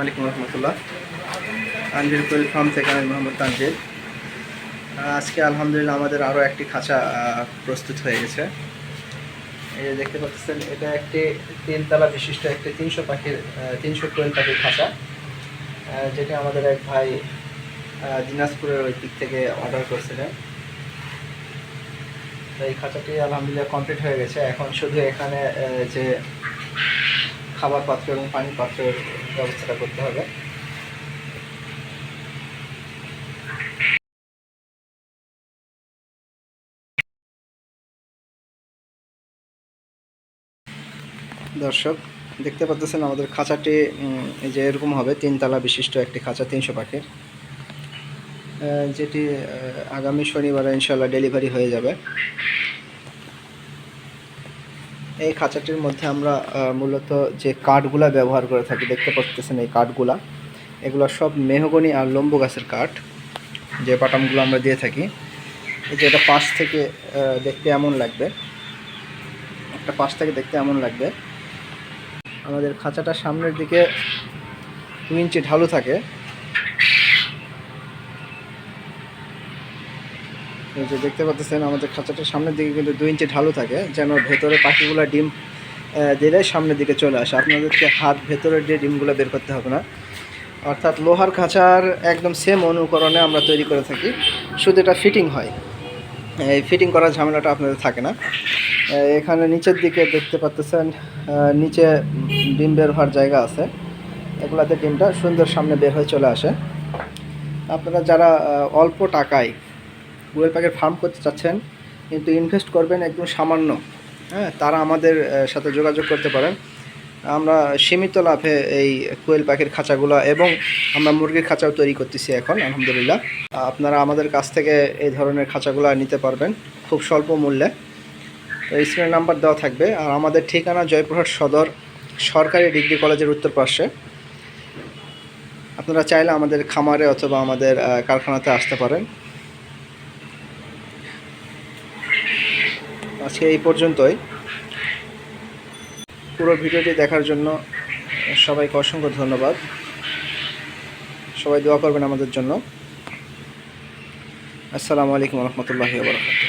আলাইকুম রহমতুল্লাহ। তানজির কোয়েল ফার্ম থেকে আমি মোহাম্মদ তানজির। আজকে আলহামদুলিল্লাহ আমাদের আরও একটি খাঁচা প্রস্তুত হয়ে গেছে। এই যে দেখতে পাচ্ছেন, এটা একটি তিনতলা বিশিষ্ট একটি তিনশো পাখির তিনশো কোয়েল পাখির খাঁচা যেটা আমাদের এক ভাই দিনাজপুরের ওই দিক থেকে অর্ডার করেছিলেন। তো এই খাঁচাটি আলহামদুলিল্লাহ কমপ্লিট হয়ে গেছে। এখন শুধু এখানে যে খাবার পাত্র এবং পানি পাত্রের ব্যবস্থাটা করতে হবে। দর্শক, দেখতে পাচ্ছেন আমাদের খাঁচাটি এই যে এরকম হবে, তিনতলা বিশিষ্ট একটি খাঁচা, তিনশো পাখির। যেটি আগামী শনিবার ইনশাল্লাহ ডেলিভারি হয়ে যাবে। এই খাঁচাটির মধ্যে আমরা মূলত যে কাঠগুলা ব্যবহার করে থাকি, দেখতে পাচ্ছেন এই কাঠগুলা। এগুলো সব মেহগনি আর লম্বু গাছের কাঠ, যে বাটামগুলো আমরা দিয়ে থাকি। এই যে এটা পাশ থেকে দেখতে এমন লাগবে। একটা পাশ থেকে দেখতে এমন লাগবে। আমাদের খাঁচাটা সামনের দিকে দু ইঞ্চি ঢালু থাকে। এই যে দেখতে পাচ্ছেন, আমাদের খাঁচাটার সামনের দিকে কিন্তু দু ইঞ্চি ঢালু থাকে, যেন ভেতরে পাখিগুলো ডিম দিলে সামনের দিকে চলে আসে। আপনাদেরকে হাত ভেতরে যে ডিমগুলো বের করতে হবে না। অর্থাৎ লোহার খাঁচার একদম সেম অনুকরণে আমরা তৈরি করে থাকি, শুধু এটা ফিটিং হয়। এই ফিটিং করার ঝামেলাটা আপনাদের থাকে না। এখানে নিচের দিকে দেখতে পাচ্তেছেন নিচে ডিম বের হওয়ার জায়গা আছে। এগুলাতে ডিমটা সুন্দর সামনে বের হয়ে চলে আসে। আপনারা যারা অল্প টাকায় গুয়েল পাখির ফার্ম করতে চাচ্ছেন, কিন্তু ইনভেস্ট করবেন একদম সামান্য। হ্যাঁ তারা আমাদের সাথে যোগাযোগ করতে পারেন। আমরা সীমিত লাভে এই কোয়েল পাখির খাঁচাগুলো এবং আমরা মুরগির খাঁচাও তৈরি করতেছি এখন, আলহামদুলিল্লাহ। আপনারা আমাদের কাছ থেকে এই ধরনের খাঁচাগুলো নিতে পারবেন খুব স্বল্প মূল্যে। স্ক্রিনের নাম্বার দেওয়া থাকবে। আর আমাদের ঠিকানা জয়পুরহাট সদর, সরকারি ডিগ্রি কলেজের উত্তর পাশে। আপনারা চাইলে আমাদের খামারে অথবা আমাদের কারখানাতে আসতে পারেন। আজকে এই পর্যন্তই। পুরো ভিডিওটি দেখার জন্য সবাইকে অসংখ্য ধন্যবাদ। সবাই দোয়া করবেন আমাদের জন্য। আসসালামু আলাইকুম রহমতুল্লাহ বারকাত